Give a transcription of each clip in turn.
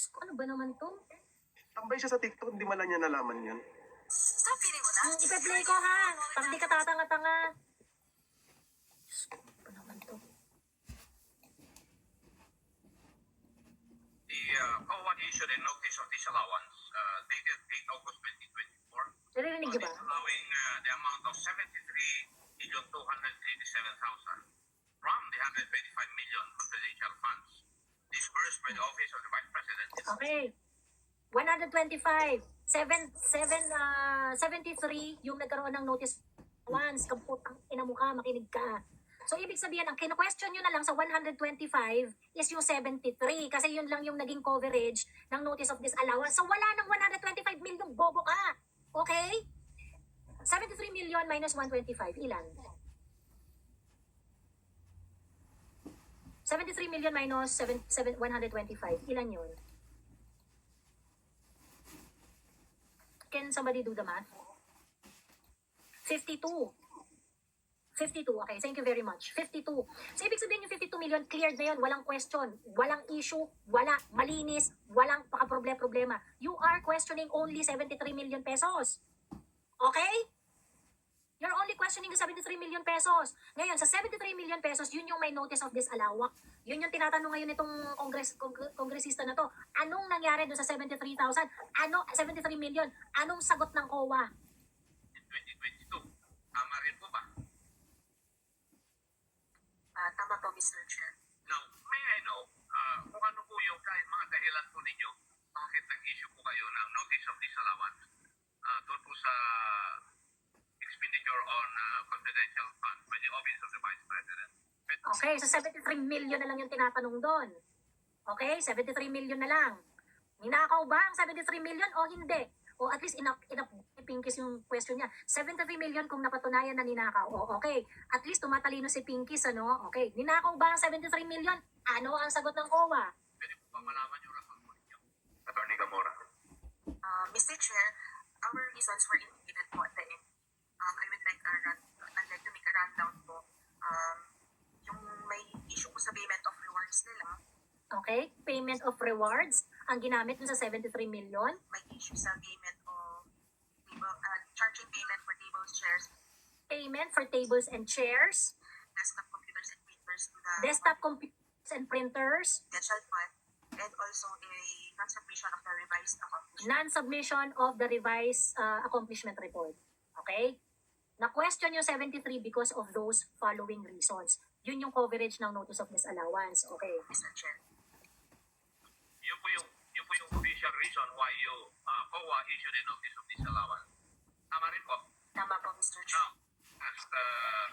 Diyos ko, ano ba naman to? Tambay siya sa TikTok, hindi man lang niya nalaman yun. Stop feeling mo na. Hmm, ipe-play ko ha. Para di ka tatanga-tanga. Diyos ko, ano ba naman to? The uh, COA issued a notice of disallowance uh, dated 8 August 2024, Naririnig niyo ba? allowing uh, the amount of 73,287,000 from the 125 million confidential the Office of the Vice President. Okay. 125. 7, 7, ah, 73 yung nagkaroon ng notice once. Kamputang ina mo ka, makinig ka. So, ibig sabihin, ang kina-question nyo na lang sa 125 is yung 73 kasi yun lang yung naging coverage ng notice of disallowance. So, wala nang 125 million, bobo ka. Okay? 73 million minus 125, ilan? 73 million minus 7, 7, 125, ilan yun? Can somebody do the math? 52. 52, okay. Thank you very much. 52. So, ibig sabihin yung 52 million, cleared na yun. Walang question. Walang issue. Wala. Malinis. Walang pakaproblema-problema. You are questioning only 73 million pesos. Okay? You're only questioning the 73 million pesos. Ngayon, sa 73 million pesos, yun yung may notice of disallowance. Yun yung tinatanong ngayon nitong kongres, kong- kongresista na to. Anong nangyari doon sa 73,000? Ano, 73 million? Anong sagot ng COA? in 2022. Tama rin po ba? Ah, tama po, Mr. Chair. Now, may I know uh, kung ano po yung kahit mga dahilan po ninyo bakit nag-issue po kayo ng notice of disallowance uh, doon po sa expenditure on uh, confidential funds by the Office of the Vice President. But Okay, so 73 million na lang yung tinatanong doon. Okay, 73 million na lang. Ninakaw ba ang 73 million o hindi? O at least inap, inap, Pinkies yung question niya. 73 million kung napatunayan na ninakaw. O okay, at least tumatalino si Pinkies, ano? Okay, ninakaw ba ang 73 million? Ano ang sagot ng COA? pwede po ba malaman yung rason po ninyo? Attorney Gamora. Ah, Mr. Chair, our reasons were indicated po at the end. Um, I would like, a run, I'd like to make a rundown po. Um, yung may issue po sa payment of rewards nila, Okay, payment of rewards ang ginamit dun sa 73 million. may issue sa payment of table, uh, charging payment for tables, chairs, Payment for tables and chairs, desktop computers and printers the desktop computers and printers, confidential fund, and also a non-submission of the revised accomplishment. non-submission of the revised uh, accomplishment report. Okay? Na-question yung 73 because of those following reasons. Yun yung coverage ng notice of disallowance. Okay. Mr. Chair. Yun po yung, yun po yung official reason why you uh, COA issued a notice of disallowance. Tama rin po. Tama po, Mr. Chair. Now, as uh,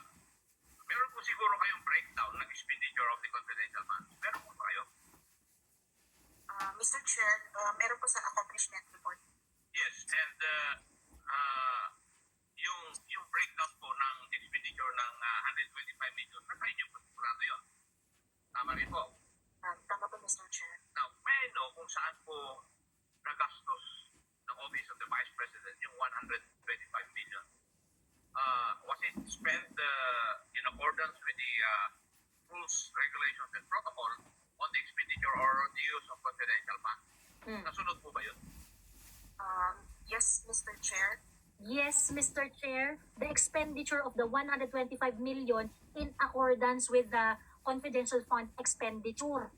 meron po siguro kayong breakdown ng expenditure of the confidential funds. Meron po ba kayo? Uh, Mr. Chair, uh, meron po sa accomplishment report. Yes, and uh, breakdown po ng expenditure ng uh, 125 million, nasa inyo po sigurado yun. Tama rin po. Um, tama po, Mr. Chair. Now, may I know kung saan po nagastos ng Office of the Vice President yung 125 million? Uh, was it spent uh, in accordance with the uh, rules, regulations, and protocol on the expenditure or the use of confidential funds? Hmm. Nasunod po ba yun? Um, yes, Mr. Chair. Yes, Mr. Chair, the expenditure of the 125 million in accordance with the confidential fund expenditure.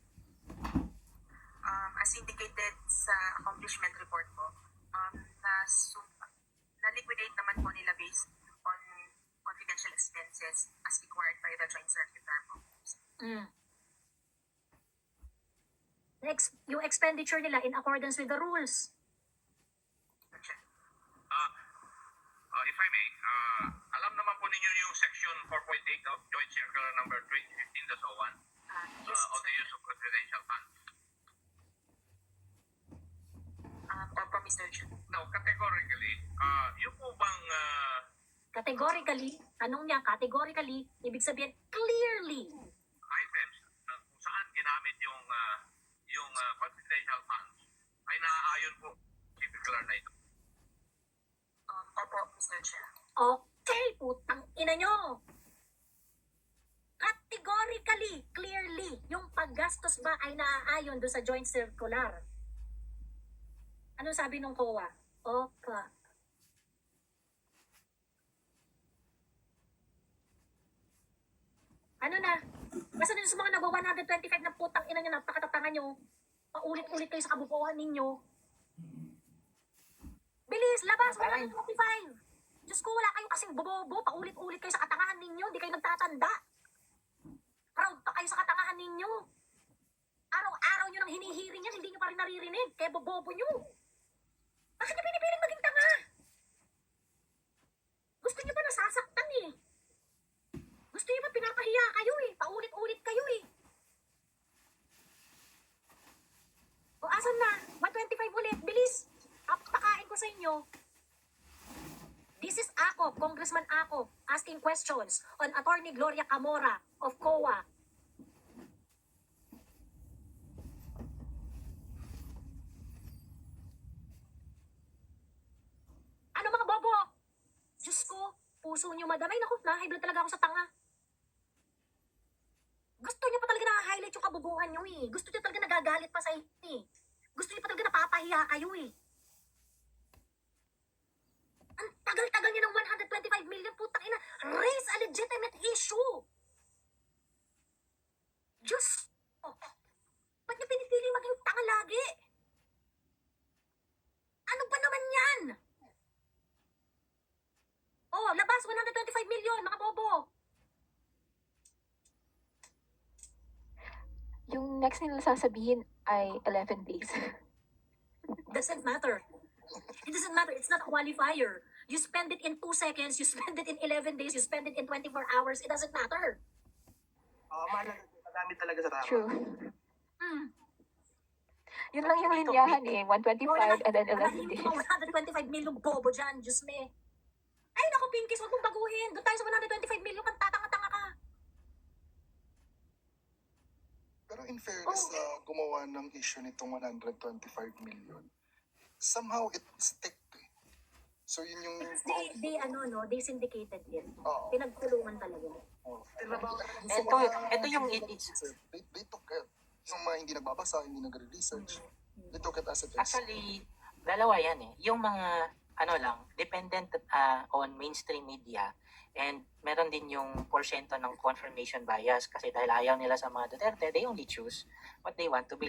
Um, as indicated sa accomplishment report po, um, na, na-liquidate naman po nila based on confidential expenses as required by the Joint Circular po. Mm. Next, yung expenditure nila in accordance with the rules. Mr. Chair. Uh, uh, if I may, uh, alam naman po ninyo yung section 4.8 of Joint Circular number 2015-01 Uh, yes, uh, on the use of confidential funds. Um, opo, Mr. Chair. Now, categorically, uh, yung po bang uh, Categorically, tanong niya, categorically, ibig sabihin, clearly. items uh, kung saan ginamit yung uh, yung uh, confidential funds ay naaayon po sa circular na ito. Chair. Okay, putang ina nyo. Categorically, clearly, yung paggastos ba ay naaayon doon sa joint circular. Ano sabi nung COA? Opa. Ano na? Basta na sa mga nagwa 125 na putang ina nyo, napakatatanga nyo. Paulit-ulit kayo sa kabubuhan ninyo. Bilis, labas, 125. Diyos ko, wala kayong kasing bobobo. Paulit-ulit kayo sa katangahan ninyo. Hindi kayo nagtatanda. Proud pa kayo sa katangahan ninyo. Araw-araw nyo nang hinihiring yan, hindi nyo pa rin naririnig. Kaya bobobo nyo. Bakit nyo pinipiling maging tanga? Gusto nyo ba nasasaktan eh? Gusto nyo ba pinapahiya kayo eh? Paulit-ulit kayo eh. O asan na? 125 ulit. Bilis. Pakain ko sa inyo. This is Ako, Congressman Ako, asking questions on Attorney Gloria Camora of COA. Ano mga bobo? Diyos ko, puso niyo madamay. Naku, na-high talaga ako sa tanga. Gusto niyo pa talaga na-highlight yung kabubuhan niyo eh. Gusto niyo talaga nagagalit pa sa inyo eh. Gusto niyo pa talaga napapahiya kayo eh. Ang tagal-tagal niyo ng 125 million, putang ina. Raise a legitimate issue. Diyos! Oh, ba't niyo pinipili maging tanga lagi? Ano ba naman yan? Oh, labas 125 million, mga bobo. Yung next nila sasabihin ay 11 days. Doesn't matter. It doesn't matter. It's not a qualifier. You spend it in 2 seconds, you spend it in 11 days, you spend it in 24 hours. It doesn't matter. Oo, mahalaga. Magamit talaga sa tama. True. Hmm. Yun lang yung linyahan eh. 125 and then 11 Malahin days. mo 125 million bobo dyan, Diyos me. Ay, naku, Pinkies, huwag mong baguhin. Doon tayo sa 125 million, kang tatanga-tanga ka. Pero in fairness, Oh. na gumawa ng issue nitong 125 million, somehow it stick. So yun yung... Because they, they, ano, no, they syndicated it. Oo. Pinagtulungan talaga. Oo. Ito, ito yung it, it's They, they took it. Yung mga hindi nagbabasa, hindi nagre-research, they took it as it is. actually dalawa yan eh. Yung mga ano lang, dependent ah, on mainstream media and meron din yung porsyento ng confirmation bias kasi dahil ayaw nila sa mga Duterte, they only choose what they want to believe.